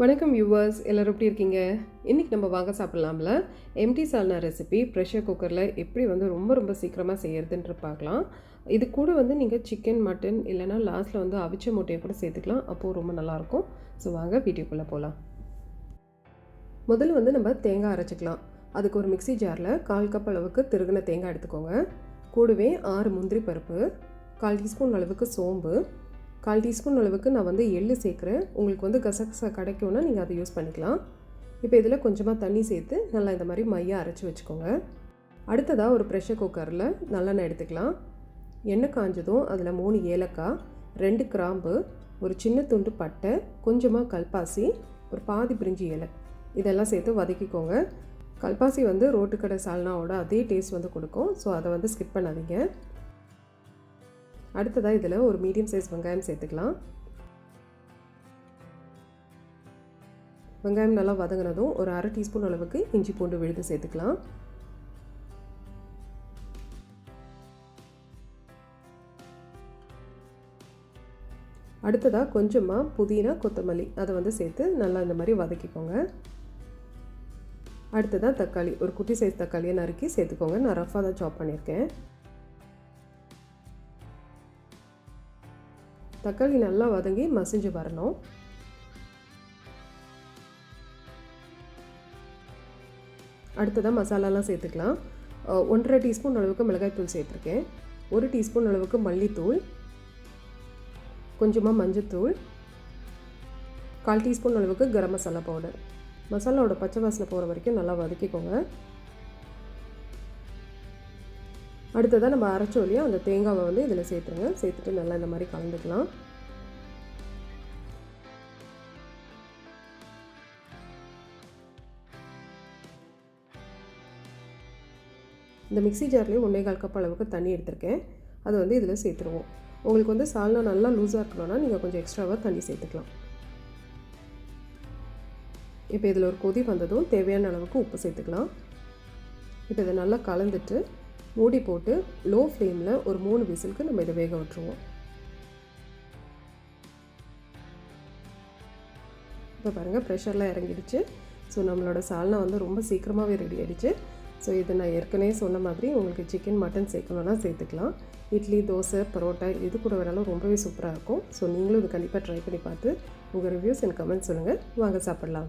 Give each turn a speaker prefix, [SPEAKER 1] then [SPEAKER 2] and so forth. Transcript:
[SPEAKER 1] வணக்கம் யூவர்ஸ் எல்லோரும் எப்படி இருக்கீங்க? இன்றைக்கி நம்ம வாங்க சாப்பிட்லாம்ல. எம்டி சால்னா ரெசிபி ப்ரெஷர் குக்கரில் எப்படி வந்து ரொம்ப ரொம்ப சீக்கிரமாக செய்யறதுன்ற பார்க்கலாம். இது கூட வந்து நீங்கள் சிக்கன் மட்டன் இல்லைனா லாஸ்ட்டில் வந்து அவிச்ச முட்டையை கூட சேர்த்துக்கலாம். அப்போது ரொம்ப நல்லாயிருக்கும் ஸோ வாங்க வீடியோக்குள்ளே போகலாம் முதல்ல வந்து நம்ம தேங்காய் அரைச்சிக்கலாம். அதுக்கு ஒரு மிக்ஸி ஜாரில் கால் கப் அளவுக்கு திருகின தேங்காய் எடுத்துக்கோங்க. கூடவே ஆறு முந்திரி பருப்பு கால் டீஸ்பூன் அளவுக்கு சோம்பு கால் டீஸ்பூன் அளவுக்கு நான் வந்து எள்ளு சேர்க்குறேன். உங்களுக்கு வந்து கசகசா கிடைக்கும்னா நீங்கள் அதை யூஸ் பண்ணிக்கலாம். இப்போ இதில் கொஞ்சமாக தண்ணி சேர்த்து நல்லா இந்த மாதிரி மையாக அரைச்சி வச்சுக்கோங்க. அடுத்ததாக ஒரு ப்ரெஷர் குக்கரில் நல்லெண்ணெய் எடுத்துக்கலாம். எண்ணெய் காஞ்சதும் அதில் மூணு ஏலக்காய் ரெண்டு கிராம்பு ஒரு சின்ன துண்டு பட்டை கொஞ்சமாக கல்பாசி ஒரு பாதி பிரிஞ்சி இலை இதெல்லாம் சேர்த்து வதக்கிக்கோங்க. கல்பாசி வந்து ரோட்டுக்கடை சால்னாவோட அதே டேஸ்ட் வந்து கொடுக்கும். ஸோ அதை வந்து ஸ்கிப் பண்ணாதீங்க. அடுத்ததாக இதில் ஒரு மீடியம் சைஸ் வெங்காயம் சேர்த்துக்கலாம். வெங்காயம் நல்லா வதங்கினதும் ஒரு அரை டீஸ்பூன் அளவுக்கு இஞ்சி பூண்டு விழுது சேர்த்துக்கலாம். அடுத்ததாக கொஞ்சமாக புதினா கொத்தமல்லி அதை வந்து சேர்த்து நல்லா இந்த மாதிரி வதக்கிக்கோங்க. அடுத்ததாக தக்காளி ஒரு குட்டி சைஸ் தக்காளியை நறுக்கி சேர்த்துக்கோங்க. நான் ரஃபாக தான் சாப் பண்ணியிருக்கேன். தக்காளி நல்லா வதங்கி மசிஞ்சு வரணும். அடுத்ததாக மசாலாலாம் சேர்த்துக்கலாம். ஒன்றரை டீஸ்பூன் அளவுக்கு மிளகாய்த்தூள் சேர்த்துருக்கேன். ஒரு டீஸ்பூன் அளவுக்கு மல்லித்தூள். கொஞ்சமாக மஞ்சத்தூள். கால் டீஸ்பூன் அளவுக்கு கரம் மசாலா பவுடர். மசாலாவோட பச்சை வாசனை போகிற வரைக்கும் நல்லா வதக்கிக்கோங்க. அடுத்ததாக நம்ம அரைச்ச அந்த தேங்காவை வந்து இதில் சேர்த்துருங்க. சேர்த்துட்டு நல்லா இந்த மாதிரி கலந்துக்கலாம். இந்த மிக்சி ஜார்லேயும் ஒன்றே கால் கப் அளவுக்கு தண்ணி எடுத்திருக்கேன். அதை வந்து இதில் சேர்த்துருவோம். உங்களுக்கு வந்து சால்னா நல்லா லூஸாக இருக்கணும்னா நீங்கள் கொஞ்சம் எக்ஸ்ட்ராவாக தண்ணி சேர்த்துக்கலாம். இப்போ இதில் ஒரு கொதி வந்ததும் தேவையான அளவுக்கு உப்பு சேர்த்துக்கலாம். இப்போ இதை நல்லா கலந்துட்டு மூடி போட்டு லோ ஃப்ளேமில் ஒரு மூணு விசிலுக்கு நம்ம இதை வேக விட்டுருவோம். இப்போ பாருங்கள் ப்ரெஷர்லாம் இறங்கிடுச்சு. ஸோ நம்மளோட சால்னா வந்து ரொம்ப சீக்கிரமாகவே ரெடி ஆகிடுச்சு ஸோ இது நான் ஏற்கனவே சொன்ன மாதிரி உங்களுக்கு சிக்கன் மட்டன் சேர்க்கணுன்னா சேர்த்துக்கலாம். இட்லி தோசை பரோட்டா இது கூட வேணாலும் ரொம்பவே சூப்பராக இருக்கும். ஸோ நீங்களும் இது கண்டிப்பாக ட்ரை பண்ணி பார்த்து உங்கள் ரிவ்யூஸ் எனக்கு கமெண்ட் சொல்லுங்கள் வாங்க சாப்பிட்லாம்.